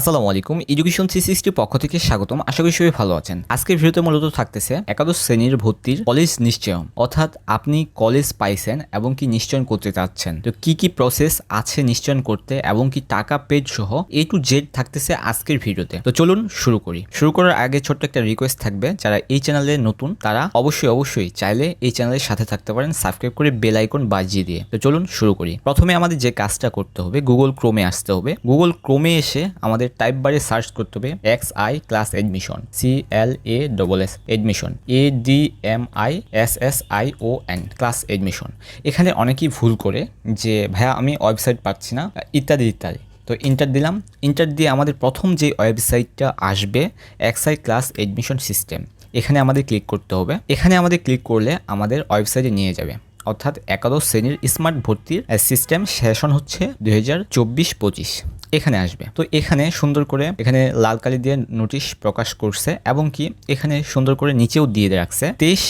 আসসালামু আলাইকুম education three সিক্সটির পক্ষ থেকে স্বাগতম। আশা করি সবাই ভালো আছেন। আজকের ভিডিওতে মূলত থাকতেছে একাদশ শ্রেণির ভর্তির কলেজ নিশ্চয়ন অর্থাৎ আপনি কলেজ পাইছেন এবং কি নিশ্চয়ন করতে চাচ্ছেন। তো কি কি প্রসেস আছে নিশ্চয়ন করতে এবং কি টাকা পেড সহ এ টু জেড থাকতেছে আজকের ভিডিওতে। তো চলুন শুরু করি। শুরু করার আগে ছোট্ট একটা রিকোয়েস্ট থাকবে। যারা এই চ্যানেলে নতুন, তারা অবশ্যই অবশ্যই চাইলে এই চ্যানেলের সাথে থাকতে পারেন। সাবস্ক্রাইব করে বেল আইকন বাজিয়ে দিয়ে। তো চলুন শুরু করি। প্রথমে আমাদের যে কাজটা করতে হবে গুগল ক্রোমে আসতে হবে। গুগল ক্রোমে এসে আমাদের টাইপ বারে সার্চ করতে হবে X I class admission C L A double S admission A D M I S S I O N class admission এখানে অনেকেই ভুল করে যে, ভাইয়া, আমি ওয়েবসাইট পাচ্ছি না। ইত্যাদি ইত্যাদি। তো ইন্টার দিলাম। ইন্টার দিয়ে আমাদের প্রথম যে ওয়েবসাইটটা আসবে এক্সআই ক্লাস এডমিশন সিস্টেম এখানে আমাদের ক্লিক করতে হবে। এখানে আমাদের ক্লিক করলে আমাদের ওয়েবসাইটে নিয়ে যাবে। অর্থাৎ একাদশ শ্রেণির স্মার্ট ভর্তির সিস্টেম সেশন হচ্ছে দুই হাজার চব্বিশ পঁচিশ। এখানে আসবে। তো এখানে সুন্দর করে এখানে লাল কালি দিয়ে নোটিশ প্রকাশ করছে এবং কি এখানে সুন্দর করে নিচেও দিয়ে রাখছে। তেইশ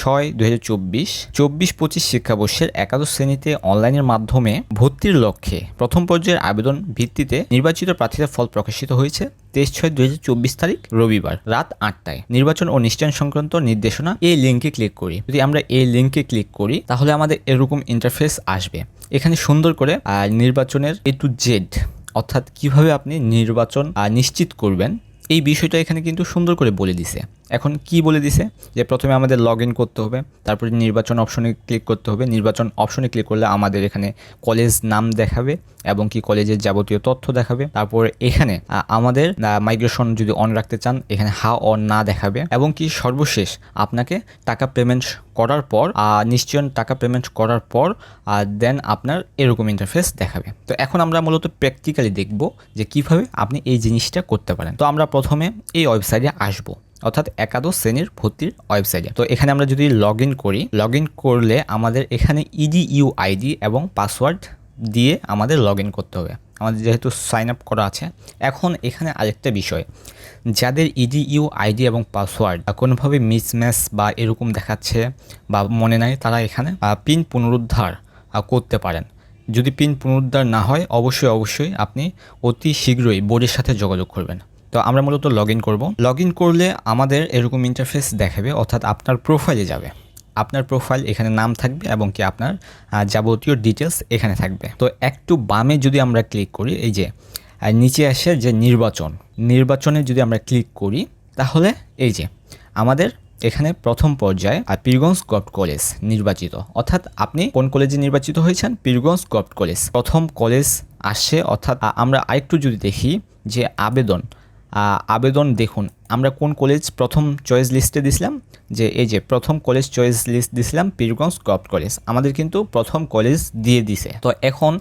ছয় দুই হাজার চব্বিশ চব্বিশ পঁচিশ শিক্ষাবর্ষের একাদশ শ্রেণীতে অনলাইনের মাধ্যমে ভর্তির লক্ষ্যে প্রথম পর্যায়ের আবেদন ভিত্তিতে নির্বাচিত প্রার্থীদের ফল প্রকাশিত হয়েছে তেইশ ছয় দুই হাজার চব্বিশ তারিখ রবিবার রাত আটটায়। নির্বাচন ও নিশ্চয়ন সংক্রান্ত নির্দেশনা এই লিঙ্কে ক্লিক করি। যদি আমরা এই লিঙ্কে ক্লিক করি, তাহলে আমাদের এরকম ইন্টারফেস আসবে। এখানে সুন্দর করে নির্বাচনের এ টু জেড অর্থাৎ কীভাবে আপনি নির্বাচন নিশ্চিত করবেন এই বিষয়টা এখানে কিন্তু সুন্দর করে বলে দিছে। এখন কি বলে দিছে? যে প্রথমে আমাদের লগ ইন করতে হবে তারপরে নির্বাচন অপশনে ক্লিক করতে হবে। নির্বাচন অপশনে ক্লিক করলে আমাদের এখানে কলেজ নাম দেখাবে এবং কি কলেজের যাবতীয় তথ্য দেখাবে। তারপর এখানে আমাদের মাইগ্রেশন যদি অন রাখতে চান এখানে হা অন না দেখাবে। এবং কি সর্বশেষ আপনাকে টাকা পেমেন্ট করার পর আহ, নিশ্চয়ন টাকা পেমেন্ট করার পর দেন আপনার এরকম ইন্টারফেস দেখাবে। তো এখন আমরা মূলত প্র্যাকটিক্যালি দেখব যে কীভাবে আপনি এই জিনিসটা করতে পারেন। তো আমরা প্রথমে এই ওয়েবসাইটে আসব। অর্থাৎ একাদশ শ্রেণির ভর্তির ওয়েবসাইটে। তো এখানে আমরা যদি লগ করি লগ করলে আমাদের এখানে ইডি ইউ আইডি এবং পাসওয়ার্ড দিয়ে আমাদের লগ করতে হবে। আমাদের যেহেতু সাইন আপ করা আছে, এখন এখানে আরেকটা বিষয়। যাদের ইডি ইউ আইডি এবং পাসওয়ার্ড কোনোভাবে মিসম্যাচ বা এরকম দেখাচ্ছে বা মনে নাই, তারা এখানে পিন পুনরুদ্ধার করতে পারেন। যদি পিন পুনরুদ্ধার না হয়, অবশ্যই অবশ্যই আপনি অতি শীঘ্রই বোর্ডের সাথে যোগাযোগ করবেন। তো আমরা মূলত লগ ইন করব। লগ ইন করলে আমাদের এরকম ইন্টারফেস দেখাবে, অর্থাৎ আপনার প্রোফাইলে যাবে। আপনার প্রোফাইল এখানে নাম থাকবে এবং কি আপনার যাবতীয় ডিটেলস এখানে থাকবে। তো একটু বামে যদি আমরা ক্লিক করি, এই যে নিচে আসে যে নির্বাচন। নির্বাচনে যদি আমরা ক্লিক করি, তাহলে এই যে, আমাদের এখানে প্রথম পর্যায়ে আর পীরগঞ্জ গভট কলেজ নির্বাচিত। অর্থাৎ আপনি কোন কলেজে নির্বাচিত হয়েছেন? পীরগঞ্জ গভট কলেজ প্রথম কলেজ আসে, অর্থাৎ আমরা আরেকটু যদি দেখি যে আবেদন আবেদন দেখুন। আমরা কোন কলেজ প্রথম চয়েস লিস্টে দিছিলাম? যে এই যে প্রথম কলেজ চয়েস লিস্ট দিছিলাম, পীরগঞ্জ গভ কলেজ আমাদের কিন্তু প্রথম কলেজ দিয়ে দিছে। তো এখন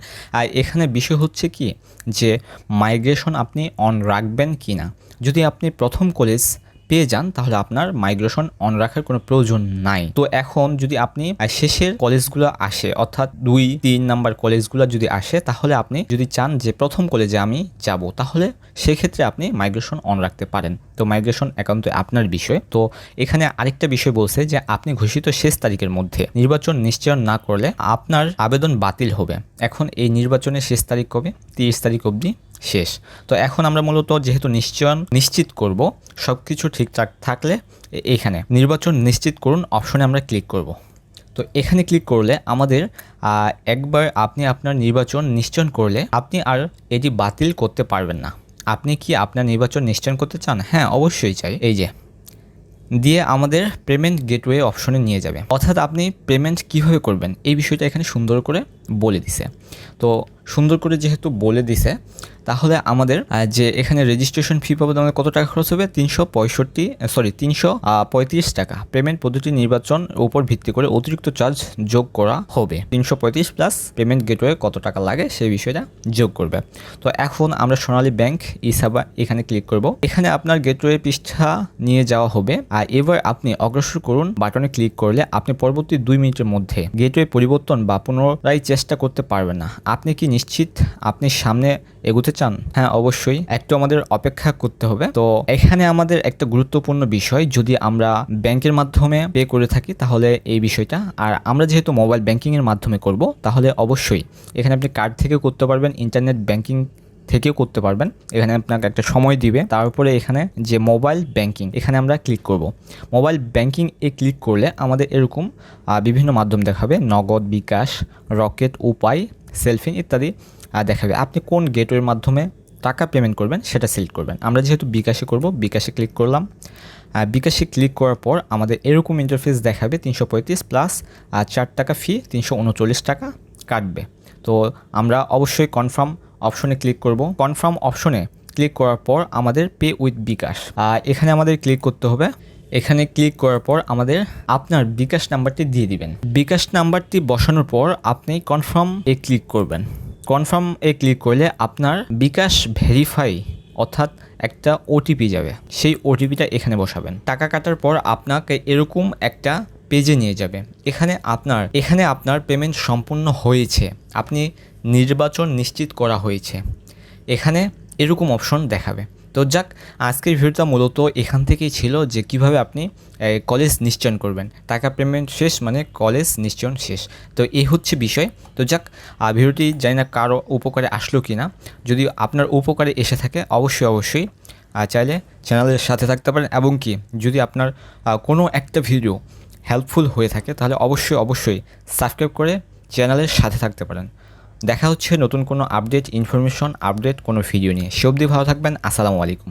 এখানে বিষয় হচ্ছে কি? যে মাইগ্রেশন আপনি অন রাখবেন কি না যদি আপনি প্রথম কলেজ পেয়ে যান, তাহলে আপনার মাইগ্রেশন অন রাখার কোনো প্রয়োজন নাই। তো এখন যদি আপনি শেষের কলেজগুলো আসে, অর্থাৎ দুই, তিন নাম্বার কলেজগুলো যদি আসে, তাহলে আপনি যদি চান যে প্রথম কলেজে আমি যাব, তাহলে সেক্ষেত্রে আপনি মাইগ্রেশন অন রাখতে পারেন। তো মাইগ্রেশন একান্ত আপনার বিষয়। তো এখানে আরেকটা বিষয় বলছে যে, আপনি ঘোষিত শেষ তারিখের মধ্যে নির্বাচন নিশ্চয়ন না করলে আপনার আবেদন বাতিল হবে। এখন এই নির্বাচনের শেষ তারিখ কবে? তিরিশ তারিখ অবধি। শেষ। তো এখন আমরা মূলত যেহেতু নিশ্চয়ন, নিশ্চিত করব সব কিছু ঠিকঠাক থাকলে এখানে নির্বাচন নিশ্চিত করুন, অপশনে আমরা ক্লিক করব। তো এখানে ক্লিক করলে আমাদের একবার আপনি আপনার নির্বাচন নিশ্চয়ন করলে আপনি আর এটি বাতিল করতে পারবেন না। আপনি কি আপনার নির্বাচন নিশ্চয়ন করতে চান? হ্যাঁ অবশ্যই চাই। এই যে, দিয়ে আমাদের পেমেন্ট গেটওয়ে অপশনে নিয়ে যাবে। অর্থাৎ আপনি পেমেন্ট কীভাবে করবেন? এই বিষয়টা এখানে সুন্দর করে বলে দিছে। তো সুন্দর করে যেহেতু বলে দিছে, তাহলে আমাদের যে এখানে রেজিস্ট্রেশন ফি পাবো আমাদের কত টাকা খরচ হবে? তিনশো পঁয়ষট্টি সরি তিনশো পঁয়ত্রিশ টাকা। পেমেন্ট পদ্ধতি নির্বাচন উপর ভিত্তি করে অতিরিক্ত চার্জ যোগ করা হবে। তিনশো পঁয়ত্রিশ প্লাস পেমেন্ট গেটওয়ে কত টাকা লাগে সেই বিষয়টা যোগ করবে। তো এখন আমরা সোনালী ব্যাংক ইসাবা এখানে ক্লিক করব। এখানে আপনার গেটওয়ে পৃষ্ঠা নিয়ে যাওয়া হবে। আর এবার আপনি অগ্রসর করুন বাটনে ক্লিক করলে আপনি পরবর্তী দুই মিনিটের মধ্যে গেটওয়ে পরিবর্তন বা পুনরায় চেষ্টা করতে পারবেন না। আপনি কি নিশ্চিত আপনি সামনে এগোতে চান? হ্যাঁ অবশ্যই। একটু আমাদের অপেক্ষা করতে হবে। তো এখানে আমাদের একটা গুরুত্বপূর্ণ বিষয়, যদি আমরা ব্যাংকের মাধ্যমে পে করে থাকি, তাহলে এই বিষয়টা। আর আমরা যেহেতু মোবাইল ব্যাংকিংয়ের মাধ্যমে করব, তাহলে অবশ্যই এখানে আপনি কার্ড থেকে করতে পারবেন, ইন্টারনেট ব্যাংকিং থেকেও করতে পারবেন। এখানে আপনাকে একটা সময় দিবে। তারপরে এখানে যে মোবাইল ব্যাংকিং এখানে আমরা ক্লিক করব। মোবাইল ব্যাংকিং এ ক্লিক করলে আমাদের এরকম বিভিন্ন মাধ্যম দেখাবে। নগদ বিকাশ, রকেট, উপায় সেলফিন ইত্যাদি দেখাবে। আপনি কোন গেটওয়ের মাধ্যমে টাকা পেমেন্ট করবেন সেটা সিলেক্ট করবেন। আমরা যেহেতু বিকাশে করব, বিকাশে ক্লিক করলাম। বিকাশে ক্লিক করার পর আমাদের এরকম ইন্টারফেস দেখাবে, তিনশো পঁয়ত্রিশ প্লাস চার টাকা ফি তিনশো উনচল্লিশ টাকা কাটবে। তো আমরা অবশ্যই কনফার্ম অপশনে ক্লিক করব। কনফার্ম অপশনে ক্লিক করার পর আমাদের পে উইথ বিকাশ। এখানে আমাদের ক্লিক করতে হবে। এখানে ক্লিক করার পর আমাদের আপনার বিকাশ নাম্বারটি দিয়ে দিবেন। বিকাশ নাম্বারটি বসানোর পর আপনি কনফার্ম এ ক্লিক করবেন। কনফার্ম এ ক্লিক করলে আপনার বিকাশ ভেরিফাই অর্থাৎ একটা ওটিপি যাবে। সেই ওটিপিটা এখানে বসাবেন। টাকা কাটার পর আপনাকে এরকম একটা পেজে নিয়ে যাবে। এখানে আপনার এখানে আপনার পেমেন্ট সম্পূর্ণ হয়েছে। আপনি নির্বাচন নিশ্চিত করা হয়েছে। এখানে এরকম অপশন দেখাবে। তো যাক, আজকের ভিডিওটা মূলত এখান থেকেই ছিল যে কীভাবে আপনি কলেজ নিশ্চয়ন করবেন। টাকা পেমেন্ট শেষ মানে কলেজ নিশ্চয়ন শেষ। তো এই হচ্ছে বিষয়। তো যাক ভিডিওটি জানি না কারও উপকারে আসলো কি না যদি আপনার উপকারে এসে থাকে, অবশ্যই অবশ্যই চাইলে চ্যানেলের সাথে থাকতে পারেন। এবং কি, যদি আপনার কোনো একটা ভিডিও হেল্পফুল হয়ে থাকে, তাহলে অবশ্যই অবশ্যই সাবস্ক্রাইব করে চ্যানেলের সাথে থাকতে পারেন। দেখা হচ্ছে নতুন কোনো আপডেট ইনফরমেশন আপডেট কোনো ভিডিও নিয়ে। সে অবধি ভালো থাকবেন। আসসালামু আলাইকুম।